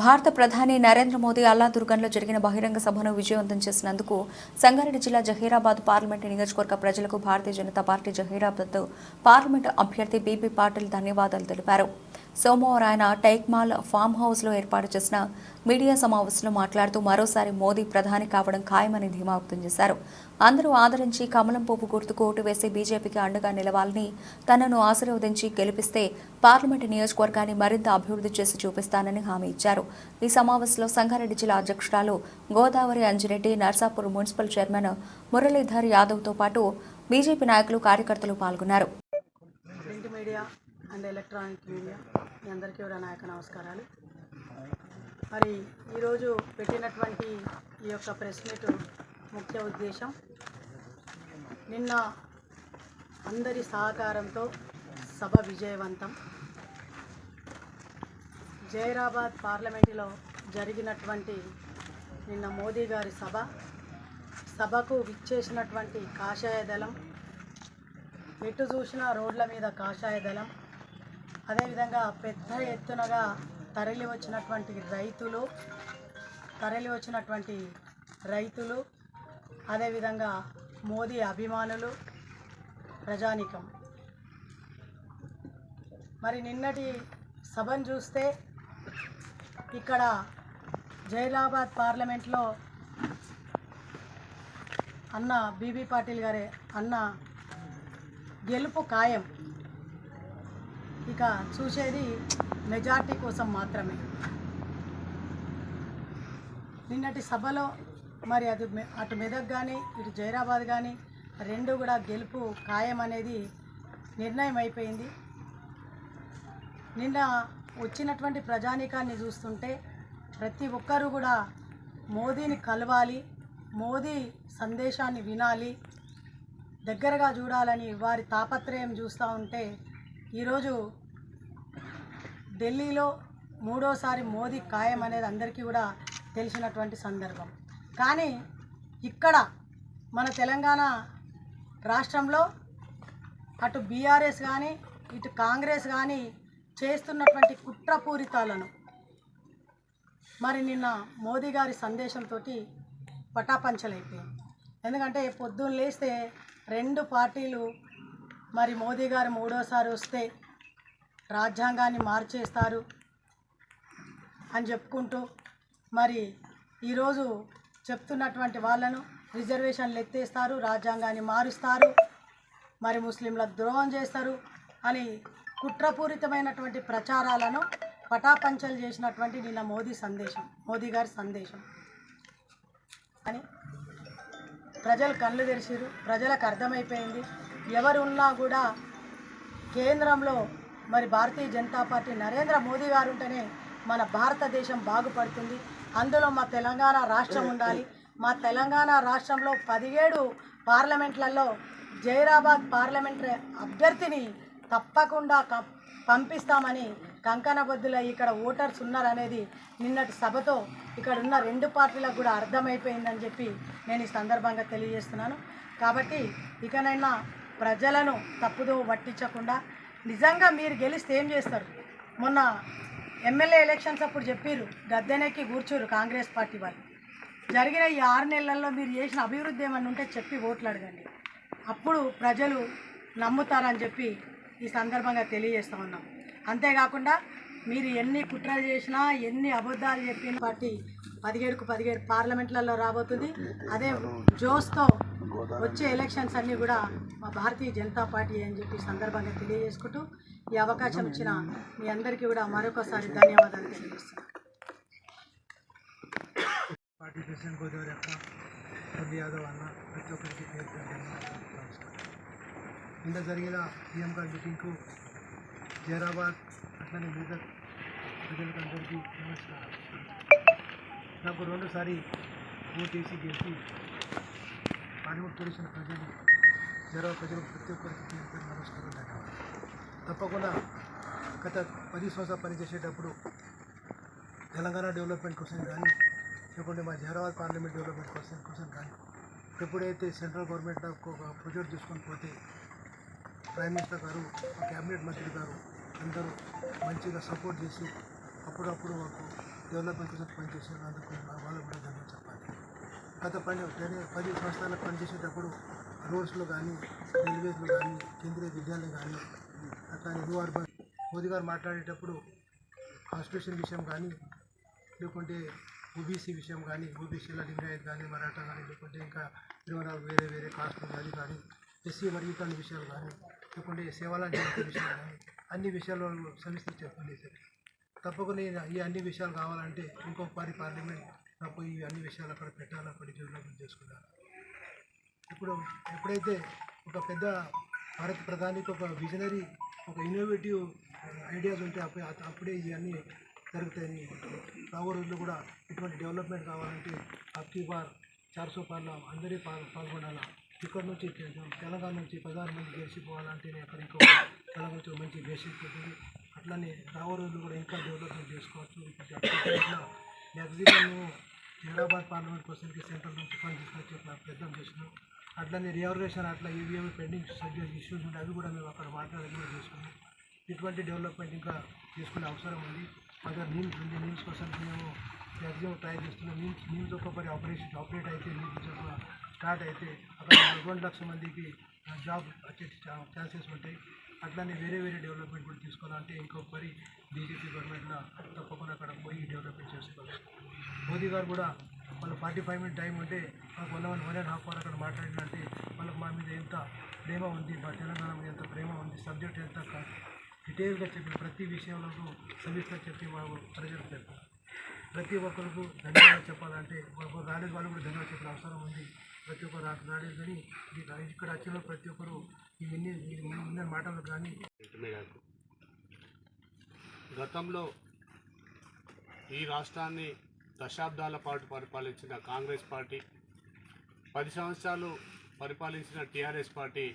భారత ప్రధాని నరేంద్ర మోదీ అల్లాదుర్గంలో జరిగిన బహిరంగ సభను విజయవంతం చేసినందుకు సంగారెడ్డి జిల్లా జహీరాబాద్ పార్లమెంటు నియోజకవర్గ ప్రజలకు భారతీయ జనతా పార్టీ జహీరాబాద్ పార్లమెంటు అభ్యర్థి బీపీ పాటిల్ ధన్యవాదాలు తెలిపారు. సోమవారం ఆయన టైక్మాల్ ఫామ్ హౌస్లో ఏర్పాటు చేసిన మీడియా సమావేశంలో మాట్లాడుతూ మరోసారి మోదీ ప్రధాని కావడం ఖాయమని ధీమా వ్యక్తం చేశారు. అందరూ ఆదరించి కమలం పువ్వు గుర్తుకు ఓటు వేసి బీజేపీకి అండగా నిలవాలని తనను ఆశీర్వదించి గెలిపిస్తే పార్లమెంటు నియోజకవర్గాన్ని మరింత అభివృద్ధి చేసి చూపిస్తానని హామీ ఇచ్చారు. ఈ సమావేశంలో సంగారెడ్డి జిల్లా అధ్యక్షురాలు గోదావరి అంజిరెడ్డి నర్సాపూర్ మున్సిపల్ చైర్మన్ మురళీధర్ యాదవ్తో పాటు బీజేపీ నాయకులు కార్యకర్తలు పాల్గొన్నారు. And electronic media. మీ అందరికీ కూడా నా యొక్క నమస్కారాలు. మరి ఈరోజు పెట్టినటువంటి ఈ యొక్క ప్రెస్ మీట్ ముఖ్య ఉద్దేశం నిన్న అందరి సహకారంతో సభ విజయవంతం. జైరాబాద్ పార్లమెంటులో జరిగినటువంటి నిన్న మోదీ గారి సభ సభకు విచ్చేసినటువంటి కాషాయ దళం ఎటు చూసిన రోడ్ల మీద కాషాయ దళం అదేవిధంగా పెద్ద ఎత్తునగా తరలి వచ్చినటువంటి రైతులు తరలి వచ్చినటువంటి రైతులు అదేవిధంగా మోదీ అభిమానులు ప్రజానికం. మరి నిన్నటి సభను చూస్తే ఇక్కడ జైలాబాద్ పార్లమెంట్లో అన్న బీబీ పాటిల్ గారే అన్న గెలుపు ఖాయం. ఇక చూసేది మెజార్టీ కోసం మాత్రమే. నిన్నటి సభలో మరి అది అటు మెదక్ కానీ ఇటు జైరాబాద్ కానీ రెండు కూడా గెలుపు ఖాయం అనేది నిర్ణయం అయిపోయింది. నిన్న వచ్చినటువంటి ప్రజానీకాన్ని చూస్తుంటే ప్రతి ఒక్కరూ కూడా మోదీని కలవాలి మోదీ సందేశాన్ని వినాలి దగ్గరగా చూడాలని వారి తాపత్రయం చూస్తూ ఉంటే ఈరోజు ఢిల్లీలో మూడోసారి మోదీ ఖాయం అనేది అందరికీ కూడా తెలిసినటువంటి సందర్భం. కానీ ఇక్కడ మన తెలంగాణ రాష్ట్రంలో అటు బీఆర్ఎస్ కానీ ఇటు కాంగ్రెస్ కానీ చేస్తున్నటువంటి కుట్రపూరితాలను మరి నిన్న మోదీ గారి సందేశంతో పటాపంచలైపోయింది. ఎందుకంటే పొద్దున్న లేస్తే రెండు పార్టీలు మరి మోదీ గారు మూడోసారి వస్తే రాజ్యాంగాన్ని మార్చేస్తారు అని చెప్పుకుంటూ మరి ఈరోజు చెప్తున్నటువంటి వాళ్ళను రిజర్వేషన్లు ఎత్తేస్తారు రాజ్యాంగాన్ని మారుస్తారు మరి ముస్లింలకు ద్రోహం చేస్తారు అని కుట్రపూరితమైనటువంటి ప్రచారాలను పటాపంచలు చేసినటువంటి నిన్న మోదీ సందేశం మోదీ గారి సందేశం. అని ప్రజలు కళ్ళు తెరిచిరు ప్రజలకు అర్థమైపోయింది. ఎవరు ఉన్నా కూడా కేంద్రంలో మరి భారతీయ జనతా పార్టీ నరేంద్ర మోదీ గారు ఉంటేనే మన భారతదేశం బాగుపడుతుంది. అందులో మా తెలంగాణ రాష్ట్రం ఉండాలి. మా తెలంగాణ రాష్ట్రంలో పదిహేడు పార్లమెంట్లలో జైరాబాద్ పార్లమెంటరీ అభ్యర్థిని తప్పకుండా పంపిస్తామని కంకణబద్దుల ఇక్కడ ఓటర్స్ ఉన్నారనేది నిన్నటి సభతో ఇక్కడ ఉన్న రెండు పార్టీలకు కూడా అర్థమైపోయిందని చెప్పి నేను ఈ సందర్భంగా తెలియజేస్తున్నాను. కాబట్టి ఇకనైనా ప్రజలను తప్పుదో పట్టించకుండా నిజంగా మీరు గెలిస్తే ఏం చేస్తారు? మొన్న ఎమ్మెల్యే ఎలక్షన్స్ అప్పుడు చెప్పారు గద్దెనెక్కి కూర్చోరు కాంగ్రెస్ పార్టీ వాళ్ళు. జరిగిన ఈ ఆరు నెలల్లో మీరు చేసిన అభివృద్ధి ఏమన్నా ఉంటే చెప్పి ఓట్లు అడగండి. అప్పుడు ప్రజలు నమ్ముతారని చెప్పి ఈ సందర్భంగా తెలియజేస్తా ఉన్నాం. అంతేకాకుండా మీరు ఎన్ని కుట్రలు చేసినా ఎన్ని అబద్ధాలు చెప్పిన పార్టీ పదిహేడుకు పదిహేడు పార్లమెంట్లలో రాబోతుంది. అదే జోస్తో వచ్చే ఎలక్షన్స్ అన్నీ కూడా మా భారతీయ జనతా పార్టీ అని చెప్పి సందర్భంగా తెలియజేసుకుంటూ ఈ అవకాశం ఇచ్చిన మీ అందరికీ కూడా మరొకసారి ధన్యవాదాలు తెలియజేస్తున్నాను. పార్టీ ప్రెసిడెంట్ గోదావరి అక్క యాదవ్ అన్న ప్రతి ఒక్కరికి పేరు నిన్న జరిగిన సీఎం గారి మీటింగ్కు జైరాబాద్ అట్లనే మిగతా ప్రజలకు అందరికీ నమస్కారం. నాకు రెండుసారి ఓటేసి గెలిచి బాలీవుడ్ చేసిన ప్రజలు జరవ ప్రజలు ప్రతి ఒక్కరికి పేరు పేరు నమస్కారం తప్పకుండా గత పది సంవత్సరాలు పనిచేసేటప్పుడు తెలంగాణ డెవలప్మెంట్ కోసం కానీ లేకుంటే మా హైదరాబాద్ పార్లమెంట్ డెవలప్మెంట్ కోసం కోసం కానీ ఎప్పుడైతే సెంట్రల్ గవర్నమెంట్ ఒక ప్రొజెక్ట్ తీసుకొని పోతే ప్రైమ్ మినిస్టర్ గారు క్యాబినెట్ మంత్రి గారు అందరూ మంచిగా సపోర్ట్ చేసి అప్పుడప్పుడు మాకు డెవలప్మెంట్ కోసం పనిచేసే అందుకు వాళ్ళకు కూడా గత పని పది పది పనిచేసేటప్పుడు రోడ్స్లో కానీ రైల్వేస్లో కానీ కేంద్రీయ విద్యాలయం కానీ అట్లానే న్యూ అర్బన్ మోదీ గారు మాట్లాడేటప్పుడు కాన్స్టిట్యూషన్ విషయం కానీ లేకుంటే ఓబీసీ విషయం కానీ ఓబీసీల లింగాయత్ కానీ మరాఠా కానీ లేకుంటే ఇంకా ఇరవై నాలుగు వేరే వేరే కాస్టులు కానీ కానీ ఎస్సీ వర్గీకరణ విషయాలు కానీ లేకుంటే సేవలాంటి విషయాలు కానీ అన్ని విషయాల్లో సవిస్తరి చెప్పండి సార్. తప్పకుండా ఈ- అన్ని విషయాలు కావాలంటే ఇంకొక పారి పార్లమెంట్ నాకు ఈ అన్ని విషయాలు అక్కడ పెట్టాలి అక్కడ డెవలప్మెంట్ చేసుకున్నాను ఇప్పుడు ఎప్పుడైతే ఒక పెద్ద భారత ప్రధానికి ఒక విజనరీ ఒక ఇన్నోవేటివ్ ఐడియాస్ uh, ఉంటే అప్పుడే అప్పుడే ఇవన్నీ జరుగుతాయని రాబో రోజుల్లో కూడా ఇటువంటి డెవలప్మెంట్ కావాలంటే అప్కీ బార్ చార్సో పార్లో అందరి పాల్ పాల్గొనాలా? ఇక్కడ నుంచి తెలంగాణ నుంచి పదహారు మంది గెలిచిపోవాలంటేనే అక్కడ ఇంకో తెలంగాణ నుంచి మంచి బేసిక్ ఉంటుంది. అట్లనే రాబో రోజులు కూడా ఇంకా డెవలప్మెంట్ చేసుకోవచ్చు. మ్యాక్సిమం హైదరాబాద్ పార్లమెంట్ క్వశ్చన్కి సెంట్రల్ నుంచి ఫండ్ తీసుకొచ్చి అట్లా పెద్దం చేసినాం. అట్లనే రిజర్వేషన్ అట్లా ఈవీఎం పెండింగ్ సబ్జెక్ట్ ఇష్యూస్ ఉంటే అవి కూడా మేము అక్కడ మాట్లాడి చేసుకున్నాం. ఇటువంటి డెవలప్మెంట్ ఇంకా చేసుకునే అవసరం ఉంది. అక్కడ నీమ్స్ ఉంది. నీమ్స్ కోసం మేము మ్యాక్సిమం ట్రై చేస్తున్నాం. నీమ్స్ నీమ్స్ ఒక్కొక్కరి ఆపరేషన్ ఆపరేట్ అయితే నీమ్స్ స్టార్ట్ అయితే అక్కడ రెండు లక్షల మందికి జాబ్ వచ్చే ఛాన్సెస్ ఉంటాయి. అట్లానే వేరే వేరే డెవలప్మెంట్ కూడా తీసుకోవాలంటే ఇంకొకరి బీజేపీ గవర్నమెంట్లో తప్పకుండా అక్కడ పోయి డెవలప్మెంట్ చేసుకోవాలి. మోదీ గారు కూడా వాళ్ళు ఫార్టీ ఫైవ్ మినిట్ టైం ఉంటే మాకు one one one and half hour అక్కడ మాట్లాడినంటే వాళ్ళకి మా మీద ఎంత ప్రేమ ఉంది మా తెలంగాణ మీద ఎంత ప్రేమ ఉంది సబ్జెక్ట్ ఎంత డీటెయిల్గా చెప్పి ప్రతి విషయంలో సవిస్తా చెప్పి మాకు ప్రజలకు చెప్పారు ప్రతి ఒక్కరికి ధన్యవాదాలు చెప్పాలంటే ఒక్కొక్క రాలేదు వాళ్ళు కూడా ధన్యవాదాలు చెప్పిన అవసరం ఉంది. ప్రతి ఒక్కరు రాలేదు కానీ ఇక్కడ వచ్చిన ప్రతి ఒక్కరు మాటలు కానీ గతంలో ఈ రాష్ట్రాన్ని దశాబ్దాల పాటు పరిపాలించిన కాంగ్రెస్ పార్టీ పది సంవత్సరాలు పరిపాలించిన టీఆర్ఎస్ పార్టీ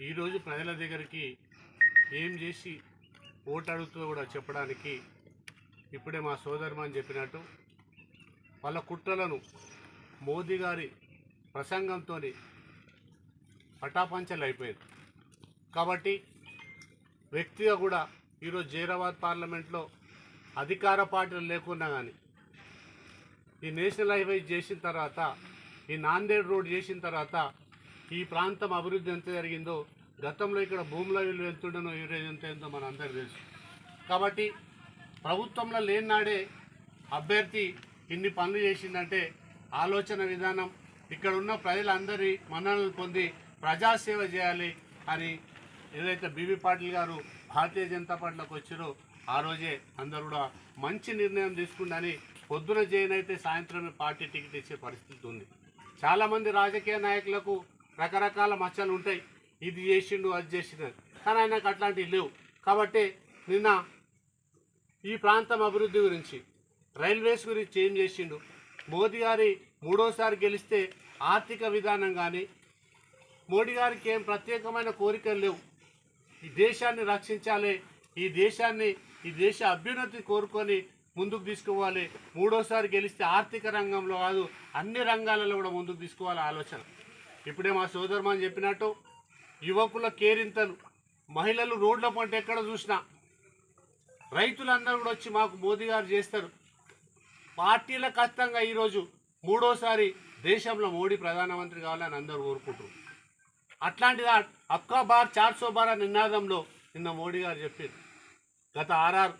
ఈరోజు ప్రజల దగ్గరికి ఏం చేసి ఓటు అడుగుతుందో కూడా చెప్పడానికి ఇప్పుడే మా సోదరుమని చెప్పినట్టు వాళ్ళ కుట్రలను మోదీ గారి ప్రసంగంతో పటాపంచలు అయిపోయింది కాబట్టి వ్యక్తిగా కూడా ఈరోజు జైరాబాద్ పార్లమెంట్లో అధికార పార్టీలు లేకున్నా కానీ ఈ నేషనల్ హైవే చేసిన తర్వాత ఈ నాందేడ్ రోడ్ చేసిన తర్వాత ఈ ప్రాంతం అభివృద్ధి ఎంత జరిగిందో గతంలో ఇక్కడ భూముల విలువ ఎంత ఈ ఈరోజు ఎంత ఏందో మన అందరికీ తెలుసు. కాబట్టి ప్రభుత్వంలో లేనినాడే అభ్యర్థి ఇన్ని పనులు చేసిందంటే ఆలోచన విధానం ఇక్కడ ఉన్న ప్రజలందరి మన్ననలు పొంది ప్రజాసేవ చేయాలి అని ఏదైతే బీబీ పాటిల్ గారు భారతీయ జనతా పార్టీలోకి వచ్చారో ఆ రోజే అందరూ కూడా మంచి నిర్ణయం తీసుకుందని పొద్దున చేయనైతే సాయంత్రమే పార్టీ టికెట్ ఇచ్చే పరిస్థితి ఉంది. చాలామంది రాజకీయ నాయకులకు రకరకాల మచ్చలు ఉంటాయి. ఇది చేసిండు అది చేసిండు. కానీ ఆయనకు అట్లాంటివి లేవు. కాబట్టి నిన్న ఈ ప్రాంతం అభివృద్ధి గురించి రైల్వేస్ గురించి ఏం చేసిండు? మోదీ గారి మూడోసారి గెలిస్తే ఆర్థిక విధానం కానీ మోడీ గారికి ఏం ప్రత్యేకమైన కోరికలు లేవు. ఈ దేశాన్ని రక్షించాలి ఈ దేశాన్ని ఈ దేశ అభ్యున్నతి కోరుకొని ముందుకు తీసుకోవాలి మూడోసారి గెలిస్తే ఆర్థిక రంగంలో కాదు అన్ని రంగాలలో కూడా ముందుకు తీసుకోవాలి ఆలోచన. ఇప్పుడే మా సోదరుమని చెప్పినట్టు యువకుల కేరింతలు మహిళలు రోడ్ల పంట ఎక్కడ చూసినా రైతులందరూ కూడా వచ్చి మాకు మోదీ గారు చేస్తారు. పార్టీల ఖచ్చితంగా ఈరోజు మూడోసారి దేశంలో మోడీ ప్రధానమంత్రి కావాలని అందరూ కోరుకుంటారు అట్లాంటిది అక్కా బార్ చార్సో బార్ అనే నినాదంలో నిన్న మోడీ గారు చెప్పారు. గత ఆర్ఆర్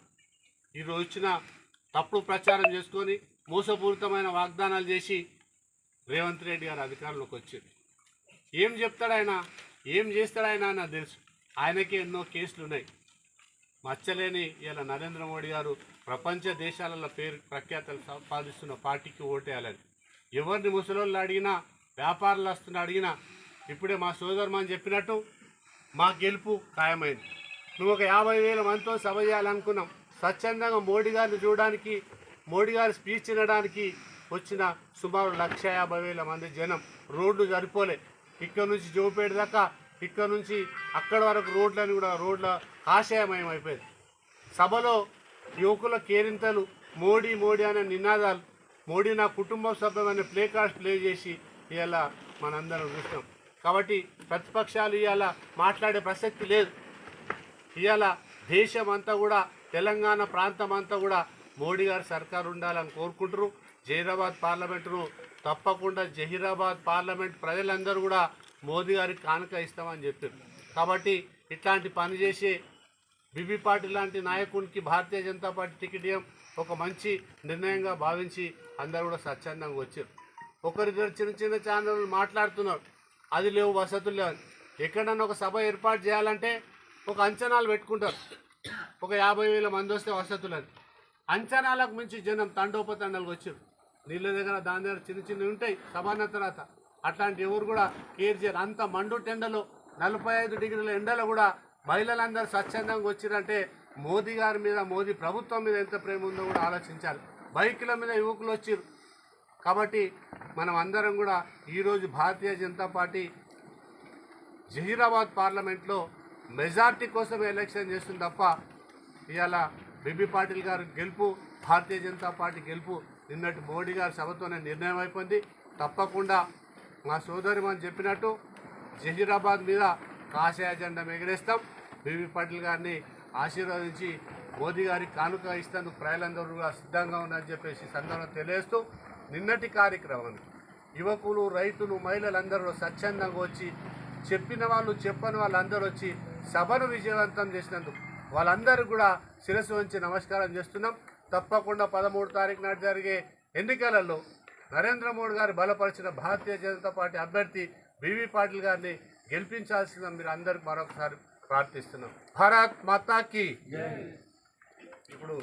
ఈరోజు వచ్చిన తప్పుడు ప్రచారం చేసుకొని మోసపూరితమైన వాగ్దానాలు చేసి రేవంత్ రెడ్డి గారు అధికారంలోకి వచ్చింది ఏం చెప్తాడు ఆయన? ఏం చేస్తాడు ఆయన? నాకు తెలుసు. ఆయనకి ఎన్నో కేసులు ఉన్నాయి. మచ్చలేని ఇలా నరేంద్ర మోడీ గారు ప్రపంచ దేశాలలో పేరు ప్రఖ్యాతలు సంపాదిస్తున్న పార్టీకి ఓటేయాలని. ఎవరిని ముసలోళ్ళు అడిగినా వ్యాపారులు అడిగినా ఇప్పుడే మా సోదరుమని చెప్పినట్టు మా గెలుపు ఖాయమైంది. నువ్వు ఒక యాభై వేల మందితో సభ చేయాలనుకున్నాం స్వచ్ఛందంగా మోడీ గారిని చూడడానికి మోడీ గారి స్పీచ్ వినడానికి వచ్చిన సుమారు లక్ష యాభై వేల మంది జనం రోడ్లు సరిపోలే. ఇక్కడ నుంచి జోపేట దాకా ఇక్కడ నుంచి అక్కడ వరకు రోడ్లని కూడా రోడ్ల కాషాయమయం అయిపోయింది. సభలో యువకుల కేరింతలు మోడీ మోడీ అనే నినాదాలు మోడీ నా కుటుంబ సభ్యం అనే ప్లే కార్డ్స్ ప్లే చేసి ఇలా మనందరం చూస్తాం కాబట్టి ప్రతిపక్షాలు ఇవాళ మాట్లాడే ప్రసక్తి లేదు. ఇవాళ దేశం అంతా కూడా తెలంగాణ ప్రాంతం అంతా కూడా మోడీ గారి సర్కారు ఉండాలని కోరుకుంటారు జహీరాబాద్ పార్లమెంటును తప్పకుండా జహీరాబాద్ పార్లమెంట్ ప్రజలందరూ కూడా మోదీ గారికి కానుక ఇస్తామని చెప్పారు కాబట్టి ఇట్లాంటి పని చేసే బిబి పాటిల్ లాంటి నాయకునికి భారతీయ జనతా పార్టీ టికెట్ ఇవ్వడం ఒక మంచి నిర్ణయంగా భావించి అందరూ కూడా స్వచ్ఛందంగా వచ్చారు. ఒకరిద్దరు చిన్న చిన్న ఛానళ్ళు మాట్లాడుతున్నారు. అది లేవు వసతులు లేవు. ఎక్కడన్నా ఒక సభ ఏర్పాటు చేయాలంటే ఒక అంచనాలు పెట్టుకుంటారు. ఒక యాభై వేల మంది వస్తే వసతులు అంచనాలకు మించి జనం తండోపతండాలకు వచ్చారు. నీళ్ళ దగ్గర దాని దగ్గర చిన్న చిన్నవి ఉంటాయి సభాన తర్వాత. అట్లాంటి ఎవరు కూడా కేర్ చేయరు. అంత మండు టెండలో నలభై ఐదు డిగ్రీల ఎండలో కూడా మహిళలందరూ స్వచ్ఛందంగా వచ్చిరంటే మోదీ గారి మీద మోదీ ప్రభుత్వం మీద ఎంత ప్రేమ ఉందో కూడా ఆలోచించాలి. బైకుల మీద యువకులు వచ్చిర్రు కాబట్టి మనం అందరం కూడా ఈరోజు భారతీయ జనతా పార్టీ జహీరాబాద్ పార్లమెంట్లో మెజార్టీ కోసం ఎలక్షన్ చేస్తుంది తప్ప ఇవాళ బిబి పాటిల్ గారు గెలుపు భారతీయ జనతా పార్టీ గెలుపు నిన్నటి మోడీ గారి సభతోనే నిర్ణయం అయిపోయింది. తప్పకుండా మా సోదరి మనం చెప్పినట్టు జహీరాబాద్ మీద కాషాయ జెండా ఎగరేస్తాం. బిబి పాటిల్ గారిని ఆశీర్వదించి మోదీ గారికి కానుక ఇస్తాను. ప్రజలందరూ కూడా సిద్ధంగా ఉన్నారని చెప్పేసి సందర్భం తెలియజేస్తూ నిన్నటి కార్యక్రమాన్ని యువకులు రైతులు మహిళలందరూ స్వచ్ఛందంగా వచ్చి చెప్పిన వాళ్ళు చెప్పని వాళ్ళందరూ వచ్చి సభను విజయవంతం చేసినందుకు వాళ్ళందరూ కూడా శిరస్సు వంచి నమస్కారం చేస్తున్నాం. తప్పకుండా పదమూడు తారీఖు నాడు జరిగే ఎన్నికలలో నరేంద్ర మోడీ గారు బలపరిచిన భారతీయ జనతా పార్టీ అభ్యర్థి వివి పాటిల్ గారిని గెలిపించాల్సిందని మీరు అందరికి మరొకసారి ప్రార్థిస్తున్నాం. భారత్ మాతాకి ఇప్పుడు